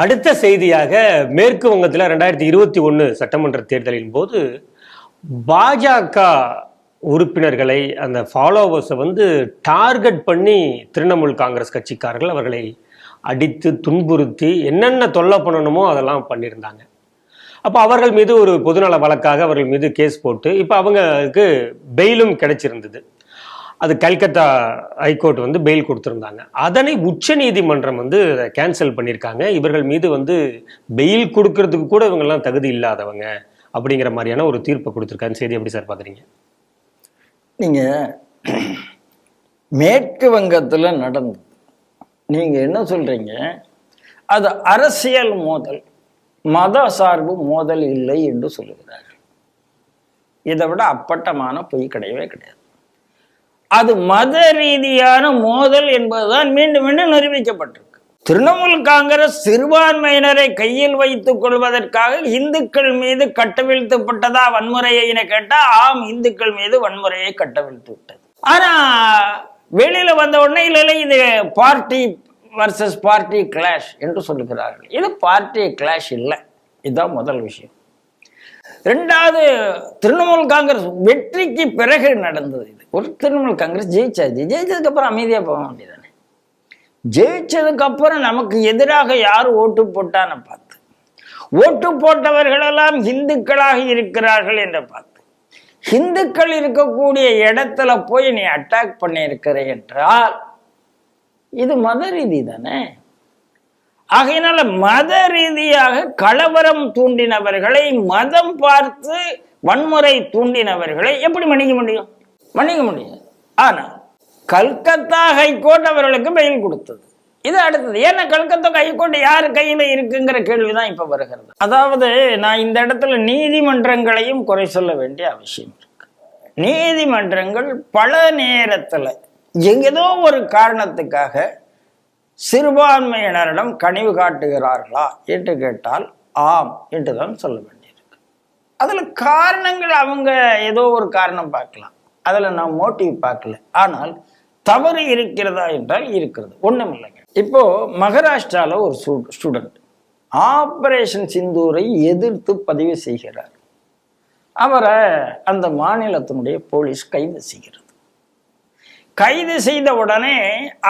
அடுத்த செய்தியாக மேற்கு வங்கத்தில் ரெண்டாயிரத்தி இருபத்தி ஒன்று சட்டமன்ற தேர்தலின் போது பாஜக உறுப்பினர்களை அந்த ஃபாலோவர்ஸை வந்து டார்கெட் பண்ணி திரிணாமுல் காங்கிரஸ் கட்சிக்காரர்கள் அவர்களை அடித்து துன்புறுத்தி என்னென்ன தொல்லை பண்ணணுமோ அதெல்லாம் பண்ணியிருந்தாங்க. அப்போ அவர்கள் மீது ஒரு பொதுநல வழக்காக அவர்கள் மீது கேஸ் போட்டு இப்போ அவங்களுக்கு பெயிலும் கிடைச்சிருந்தது. அது கல்கத்தா ஹைகோர்ட் வந்து பெயில் கொடுத்துருந்தாங்க. அதனை உச்ச நீதிமன்றம் வந்து கேன்சல் பண்ணியிருக்காங்க. இவர்கள் மீது வந்து பெயில் கொடுக்கறதுக்கு கூட இவங்கெல்லாம் தகுதி இல்லாதவங்க அப்படிங்கிற மாதிரியான ஒரு தீர்ப்பை கொடுத்துருக்காங்க. செய்தி எப்படி சார் பார்க்குறீங்க? நீங்கள் மேற்கு வங்கத்தில் நடந்தது. நீங்கள் என்ன சொல்கிறீங்க அது அரசியல் மோதல். மத சார்பு மோதல் இல்லை என்று சொல்லுகிறார்கள். இதை விட அப்பட்டமான பொய் கிடையவே கிடையாது. அது மத ரீதியான மோதல் என்பதுதான் மீண்டும் மீண்டும் நிரூபிக்கப்பட்டிருக்கு. திரிணாமுல் காங்கிரஸ் சிறுபான்மையினரை கையில் வைத்துக் கொள்வதற்காக இந்துக்கள் மீது கட்டவிழ்த்துப்பட்டதா வன்முறையை என ஆம் இந்துக்கள் மீது வன்முறையை கட்டவிழ்த்து விட்டது ஆனா வெளியில வந்த உடனே இல்ல இது பார்ட்டி வர்சஸ் பார்ட்டி கிளாஷ் என்று சொல்லுகிறார்கள். இது பார்ட்டி கிளாஷ் இல்லை. இதுதான் முதல் விஷயம். ரெண்டாவது திரிணாமுல் காங்கிரஸ் வெற்றிக்கு பிறகு நடந்தது இது. ஒரு திரிணாமுல் காங்கிரஸ் ஜெயிச்சாச்சு ஜெயிச்சதுக்கு அப்புறம் அமைதியா போக வேண்டியதானே ஜெயிச்சதுக்கு அப்புறம் நமக்கு எதிராக யார் ஓட்டு போட்டான்னு பார்த்து ஓட்டு போட்டவர்களெல்லாம் இந்துக்களாக இருக்கிறார்கள் என்று பார்த்து இந்துக்கள் இருக்கக்கூடிய இடத்துல போய் நீ அட்டாக் பண்ணியிருக்கிற என்றால் இது மத ரீதி தானே ஆகையினால மத ரீதியாக கலவரம் தூண்டினவர்களை மதம் பார்த்து வன்முறை தூண்டினவர்களை எப்படி மன்னிக்க முடியும்? மன்னிக்க முடியும் ஆனா கல்கத்தா ஹைகோர்ட் அவர்களுக்கு பெயில் கொடுத்தது. இது அடுத்தது. ஏன்னா கல்கத்தா ஹைகோர்ட் யார் கையில இருக்குங்கிற கேள்விதான் இப்ப வருகிறது. அதாவது நான் இந்த இடத்துல நீதிமன்றங்களையும் குறை சொல்ல வேண்டிய அவசியம் இருக்கு. நீதிமன்றங்கள் பல நேரத்துல எங்கேதோ ஒரு காரணத்துக்காக சிறுபான்மையினரிடம் கனிவு காட்டுகிறார்களா என்று கேட்டால் ஆம் என்று தான் சொல்ல வேண்டியிருக்கு. அதில் காரணங்கள் அவங்க ஏதோ ஒரு காரணம் பார்க்கலாம். அதில் நான் மோட்டிவ் பார்க்கல. ஆனால் தவறு இருக்கிறதா என்றால் இருக்கிறது. ஒன்றும் இல்லைங்க இப்போ மகாராஷ்டிராவில் ஒரு ஸ்டூடெண்ட் ஆபரேஷன் சிந்தூரை எதிர்த்து பதிவு செய்கிறார். அவரை அந்த மாநிலத்தினுடைய போலீஸ் கைது செய்கிறது. கைது செய்த உடனே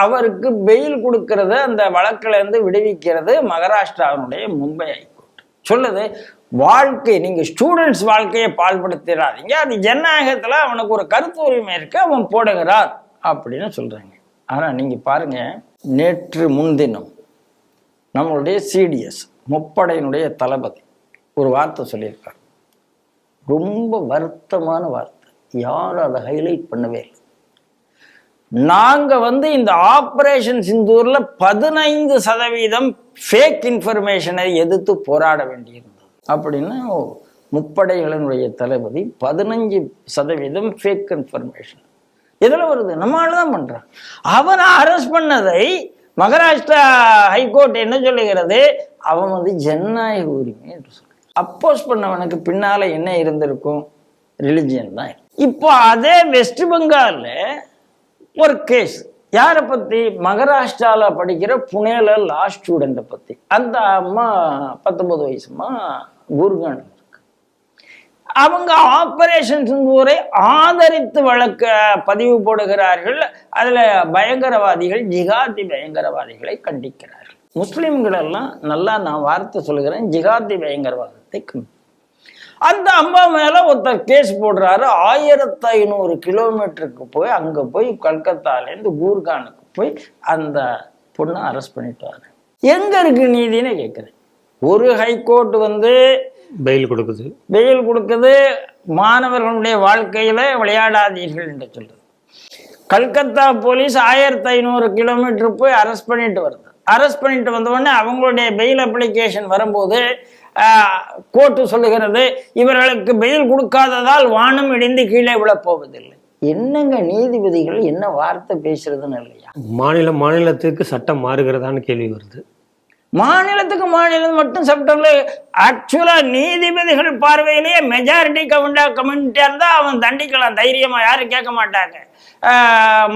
அவருக்கு பெயில் கொடுக்கறது அந்த வழக்கிலிருந்து விடுவிக்கிறது மகாராஷ்டிராவினுடைய மும்பை ஹைகோர்ட். சொல்லுது வாழ்க்கை நீங்க ஸ்டூடெண்ட்ஸ் வாழ்க்கையை பால்படுத்திடாதீங்க அது ஜனநாயகத்தில் அவனுக்கு ஒரு கருத்து உரிமை இருக்கு அவன் போடுகிறார். அப்படின்னு சொல்றாங்க. ஆனால் நீங்க பாருங்க நேற்று முன்தினம் நம்மளுடைய சிடிஎஸ் முப்படையினுடைய தளபதி ஒரு வார்த்தை சொல்லியிருக்கார். ரொம்ப வருத்தமான வார்த்தை. யாரும் அதை ஹைலைட் பண்ணவே இல்லை. நாங்க வந்து இந்த ஆபரேஷன் சிந்தூர்ல பதினைந்து சதவீதம் ஃபேக் இன்ஃபர்மேஷனை எதிர்த்து போராட வேண்டியிருந்தது. அப்படின்னு முப்படைகளினுடைய தளபதி பதினஞ்சு சதவீதம் ஃபேக் இன்ஃபர்மேஷன் இதில் வருது? நம்ம தான் பண்றான். அவனை அரெஸ்ட் பண்ணதை மகாராஷ்டிரா ஹைகோர்ட் என்ன சொல்லுகிறது? அவன் வந்து ஜனநாயக உரிமை என்று சொல்றான் அப்போஸ் பண்ணவனுக்கு பின்னால என்ன இருந்திருக்கும்? ரிலிஜியன் தான். இப்போ அதே வெஸ்ட் பெங்கால்ல ஒரு கேஸ் யாரை பத்தி? மகாராஷ்டிரால படிக்கிற புனேல லா ஸ்டூடெண்ட்டை பத்தி. அந்த அம்மா பத்தொன்பது வயசுமா? குருகன் அவங்க ஆபரேஷன் சிந்தூரை ஆதரித்து வழக்க பதிவு போடுகிறார்கள். அதுல பயங்கரவாதிகள் ஜிகாதி பயங்கரவாதிகளை கண்டிக்கிறார்கள். முஸ்லிம்களெல்லாம் நல்லா நான் வார்த்தை சொல்லுகிறேன். ஜிகாதி பயங்கரவாதத்தை கண்டி அந்த அம்மா மேல ஒருத்தர் கேஸ் போடுறாரு. ஆயிரத்தி ஐநூறு கிலோமீட்டருக்கு போய் அங்க போய் கல்கத்தாலேருந்து கூர்கானுக்கு போய் அந்த பொண்ணை அரெஸ்ட் பண்ணிட்டாரு. எங்க இருக்கு நீதினு கேட்குறேன் ஒரு ஹைகோர்ட் வந்து பெயில் கொடுக்குது. வெயில் கொடுக்குது. மாணவர்களுடைய வாழ்க்கையில விளையாடாதீர்கள் என்று சொல்றது. கல்கத்தா போலீஸ் ஆயிரத்தி ஐநூறு கிலோமீட்டர் போய் அரெஸ்ட் பண்ணிட்டு வருது. அரெஸ்ட் பண்ணிட்டு வந்த உடனே அவங்களுடைய பெயில் அப்ளிகேஷன் வரும்போது கோர்ட்டு சொல்லுகிறது இவர்களுக்கு பெயில் கொடுக்காததால் வானம் இடிந்து கீழே விழப் போவதில்லை என்னங்க நீதிபதிகள் என்ன வார்த்தை பேசுறதுன்னு இல்லையா? மாநிலம் மாநிலத்துக்கு சட்டம் மாறுகிறதான்னு கேள்வி வருது. மாநிலத்துக்கு மாநிலம் மட்டும் சட்டம்ல ஆக்சுவலா நீதிபதிகள் பார்வையிலேயே மெஜாரிட்டி கவுண்டா கம்யூனிட்டியா இருந்தா அவன் தண்டிக்கலாம் தைரியமா யாரும் கேட்க மாட்டாங்க.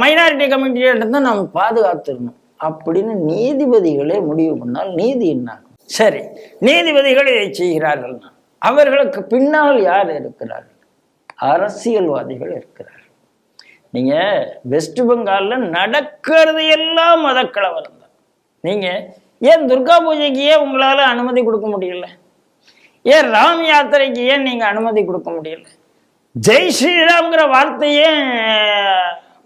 மைனாரிட்டி கம்யூனிட்டியா இருந்தா நம்ம பாதுகாத்துடணும். அப்படின்னு நீதிபதிகளே முடிவு பண்ணால் நீதி என்ன சரி நீதிபதிகள் இதை செய்கிறார்கள். அவர்களுக்கு பின்னால் யார் இருக்கிறார்கள்? அரசியல்வாதிகள் இருக்கிறார்கள். நீங்க வெஸ்ட் பெங்கால்ல நடக்கிறது எல்லாம் மதக்கலவரம் தான். நீங்க ஏன் துர்கா பூஜைக்கு ஏன் உங்களால அனுமதி கொடுக்க முடியல? ஏன் ராம் யாத்திரைக்கு ஏன் நீங்க அனுமதி கொடுக்க முடியல? ஜெய் ஸ்ரீராம்ங்கிற வார்த்தையே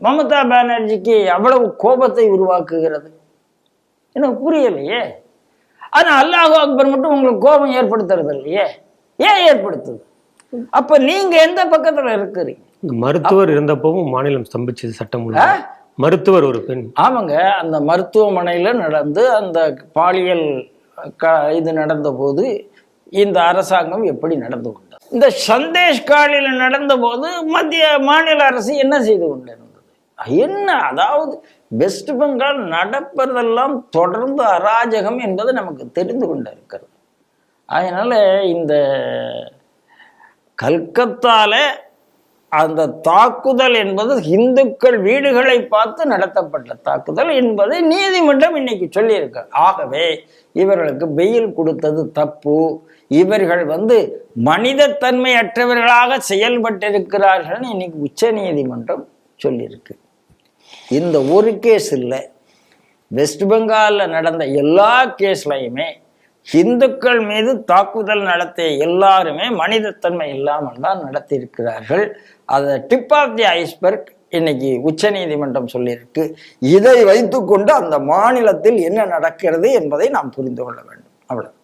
மமதா பானர்ஜிக்கு அவ்வளவு கோபத்தை உருவாக்குகிறது. எனக்கு புரியலையே. ஆனா அல்லாஹ் அக்பர் மட்டும் உங்களுக்கு கோபம் ஏற்படுத்துறது இல்லையே? ஏன் ஏற்படுத்துது? அப்ப நீங்க எந்த பக்கத்துல இருக்கிறீங்க? மருத்துவர் இருந்தப்பவும் மாநிலம் ஸ்தம்பிச்சது சட்டம் மருத்துவர் ஒரு பெண். ஆமாங்க. அந்த மருத்துவமனையில நடந்து அந்த பாலியல் க இது நடந்த போது இந்த அரசாங்கம் எப்படி நடந்து கொண்டது? இந்த சந்தேஷ் காலில நடந்த போது மத்திய மாநில அரசு என்ன செய்து கொண்டிருந்தது என்ன? அதாவது வெஸ்ட் பெங்கால் நடப்பதெல்லாம் தொடர்ந்து அராஜகம் என்பது நமக்கு தெரிந்து கொண்டு இருக்கிறது அதனால் இந்த கல்கத்தால அந்த தாக்குதல் என்பது இந்துக்கள் வீடுகளை பார்த்து நடத்தப்பட்ட தாக்குதல் என்பதை நீதிமன்றம் இன்னைக்கு சொல்லியிருக்கு ஆகவே இவர்களுக்கு வெயில் கொடுத்தது தப்பு. இவர்கள் வந்து மனிதத்தன்மையற்றவர்களாக செயல்பட்டிருக்கிறார்கள் இன்னைக்கு உச்ச நீதிமன்றம் சொல்லியிருக்கு. இந்த ஒரு கேஸ் இல்லை. வெஸ்ட் பெங்காலில் நடந்த எல்லா கேஸ்லையுமே இந்துக்கள் மீது தாக்குதல் நடத்திய எல்லாருமே மனிதத்தன்மை இல்லாமல் தான் நடத்தியிருக்கிறார்கள். அதை டிப் ஆஃப் தி ஐஸ்பர்க் இன்னைக்கு உச்சநீதிமன்றம் சொல்லியிருக்கு. இதை வைத்துக்கொண்டு அந்த மாநிலத்தில் என்ன நடக்கிறது என்பதை நாம் புரிந்து கொள்ள வேண்டும். அவ்வளவு